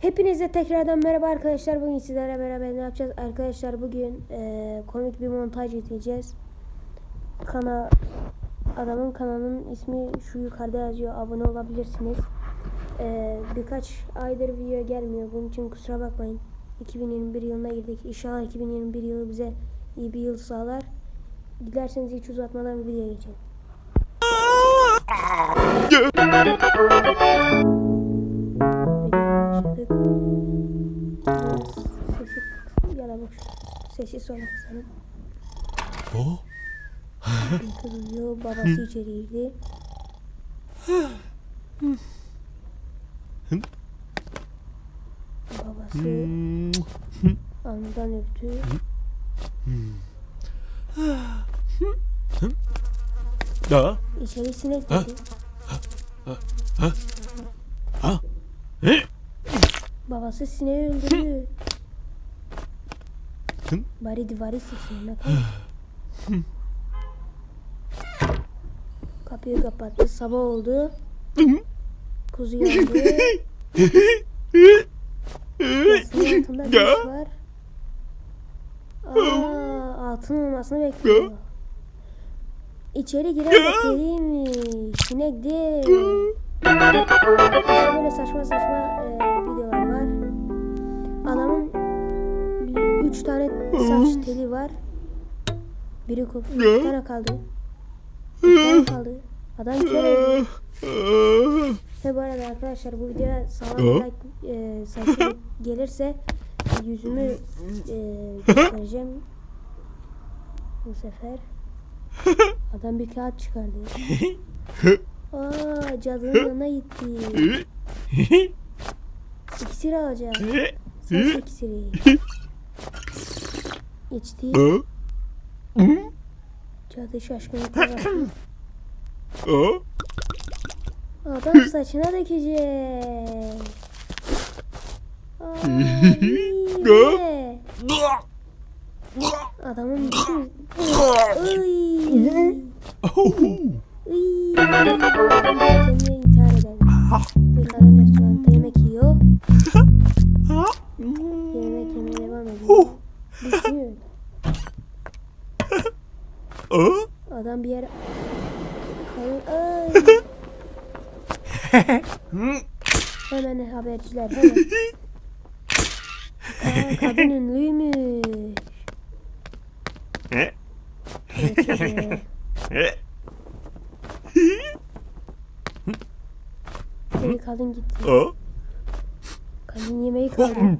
Hepinize tekrardan merhaba arkadaşlar. Bugün sizlerle beraber ne yapacağız? Arkadaşlar bugün eee, komik bir montaj izleyeceğiz. Kana adamın kanalının ismi şu yukarıda yazıyor. Abone olabilirsiniz. Eee, birkaç aydır video gelmiyor. Bunun için kusura bakmayın. 2021 yılına girdik. İnşallah 2021 yılı bize iyi bir yıl sağlar. Dilerseniz hiç uzatmadan videoya geçelim. Boş. Sesi sonra kısalım. Oh. Bir kız uyuyor. Babası içeri girdi. Babası alnından öptü. Ya. İçeri sinek girdi. Ha? E? Babası sineği öldürdü. Bari divarı sesini ne Kapıyı kapattı. Sabah oldu. Kuzu yandı. Altında bir var. Aa, altın olmasını bekliyor. İçeri giren de periymiş. Sinek değil. Böyle saçma saçma üç tane saç teli var. Biri koptu. Bir tane kaldı. Bir tane kaldı. Adam kere. Ve bu arada arkadaşlar bu videoya sağlam like e, sayısı gelirse yüzümü e, göstereceğim. Bu sefer. Adam bir kağıt çıkardı. Aa cadının yanına gitti. İksir alacak. Saç iksiri. İçti. Cadı şaşkınlıkla baktı. Adam saçına dökecek. Ne? Adamın bütün... Iy. Iy. Kendine intihar eder. Adam bir yere... Ay. Hemen haberciler hemen. Aa, kadın ünlüymüş. Deli kadın gitti. Kadın yemeği kaldı.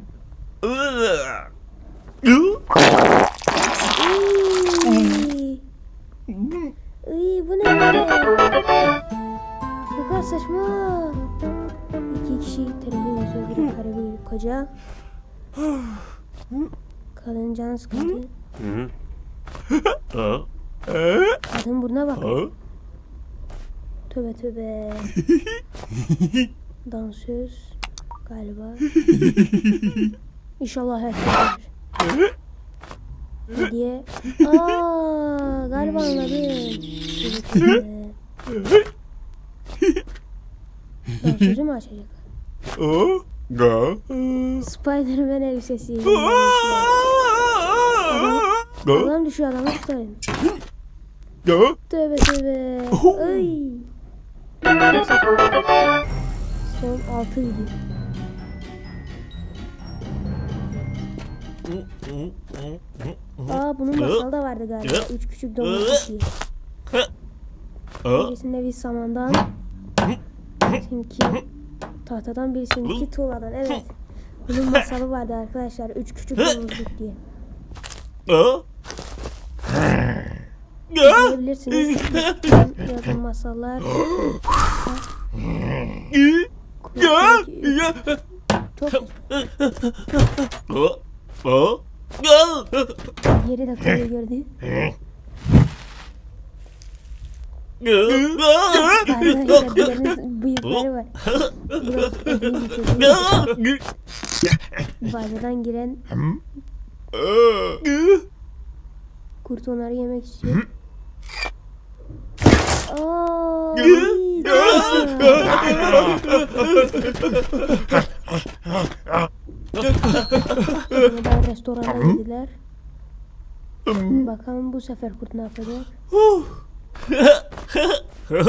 Biri karı biri koca. Kadın canı sıkıldı. Kadın burnuna bak. Tövbe tövbe. Dansöz galiba. İnşallah her şey olur. Ne diye? Aa, galiba anladım. Dansözü mü açacak? Spiderman elbisesi. Adam düşüyor adamı tutarım. Tövbe tövbe. Ay. Son 6 video. Aa bunun masalda vardı galiba. Üç küçük domates diye. Birisinin evi samandan. Seninki tahtadan birisininki tuğladan. Evet. Bunun masalı vardı arkadaşlar. Üç küçük domuzluk diye. Diyebilirsiniz. Ben yazın masallar. Yeri de koyu gördü. Banyodan giren kurt onları yemek istiyor. Aa, iyi, restorana gittiler. Bakalım bu sefer kurt ne yapacak?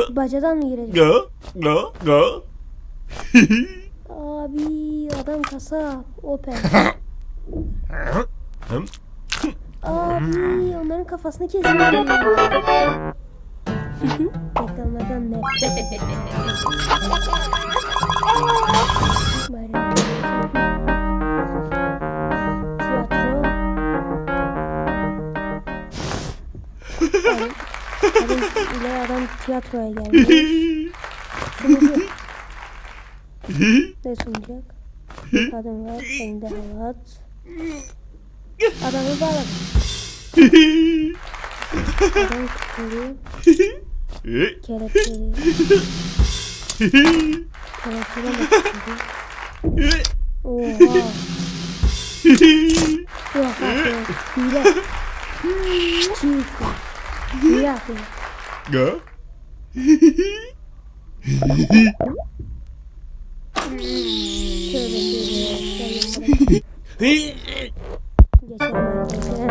Bacadan mı girecek? Ga, ga, ga. Abi adam kasap. Opel. Abi onların kafasını kesmiş. Reklamlardan nefret. Tiyatro. Adam, adam, tiyatroya. Sunucu. Ne sunacak? Kadın var. Elinde halat. Adamı bağladı. Adam tutuyor. Kelepçeli. Kelepçeli mi tutuyor? Oha. Yok artık. Hile. Çiğ. Hile yapıyor. Tövbe. Geçelim arkadaşlar.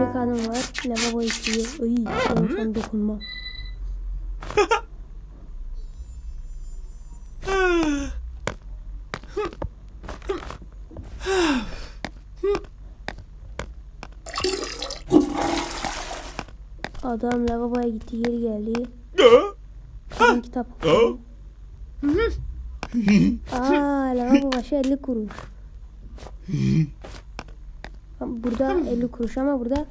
Bir kadın var. Lavabo istiyor. Ay, ben sana dokunmam. Adam lavaboya gitti geri geldi. Adam kitap okuyor. Aa lavabo başı 50 kuruş. Burada 50 kuruş ama burada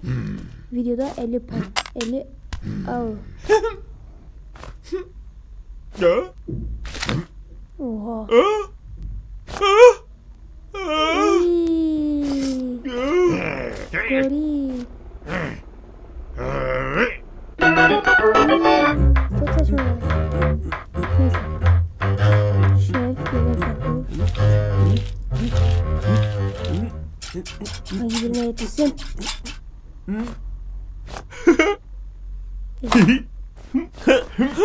videoda 50 pound. 50 avro. Ga. Oha. Ah. Yetişsin?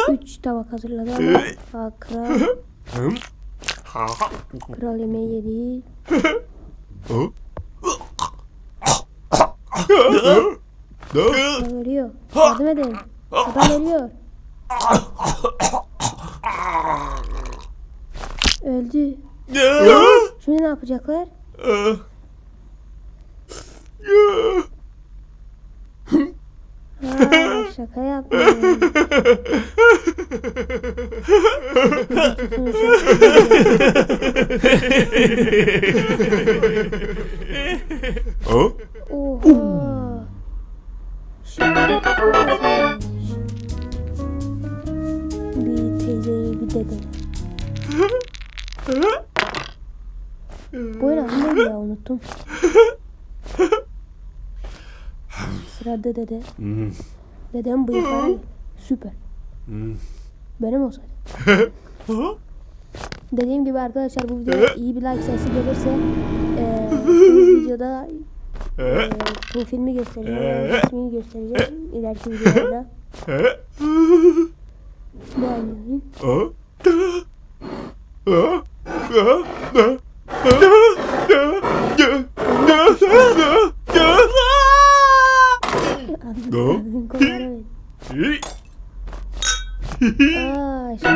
Üç tabak hazırladı ama ha, kral, kral yemeği yedi. Kral ölüyor. Yardım edin. Adam ölüyor. Öldü. Şimdi ne yapacaklar? Ha, şaka yaptım. Oh. Sıra dedede. Hmm. Dedem bıyıkları süper. Hmm. Benim olsaydı. Dediğim gibi arkadaşlar bu videoya iyi bir like sayısı gelirse eee bu videoda eee profilimi göstereceğim, ismini göstereceğim ileriki videolarda. Ha? Ver. Aa eski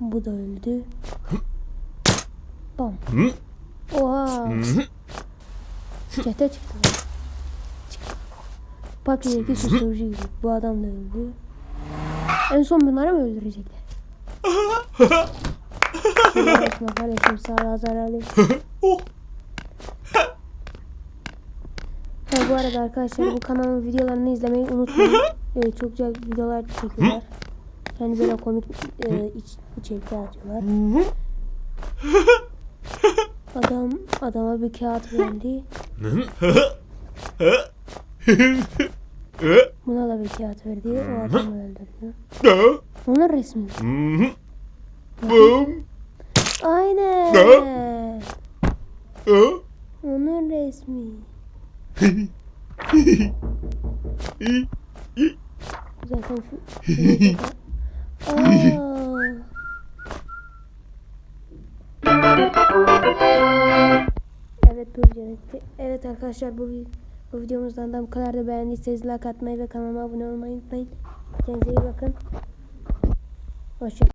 Bu da öldü. Bam. Oha. Çete çıktı. Çıktı. Papyerdeki susturucu gibi. Bu adam da öldü. En son bunları mı öldürecekler? Uğraşma kardeşim sağlığa zararlı. Ha, bu arada arkadaşlar bu kanalın videolarını izlemeyi unutmayın. Evet, çok güzel videolar çekiyorlar. Yani böyle komik e, iç, içerikler atıyorlar. Adam adama bir kağıt verdi. Buna da bir kağıt verdi. O adamı öldürüyor. Onun resmi. Aynen. Onun resmi. Zaten. Evet bu video bitti. Evet arkadaşlar bu, bu videomuzdan da bu kadar da beğendiyseniz like atmayı ve kanalıma abone olmayı unutmayın. Kendinize iyi bakın. Hoşçakalın.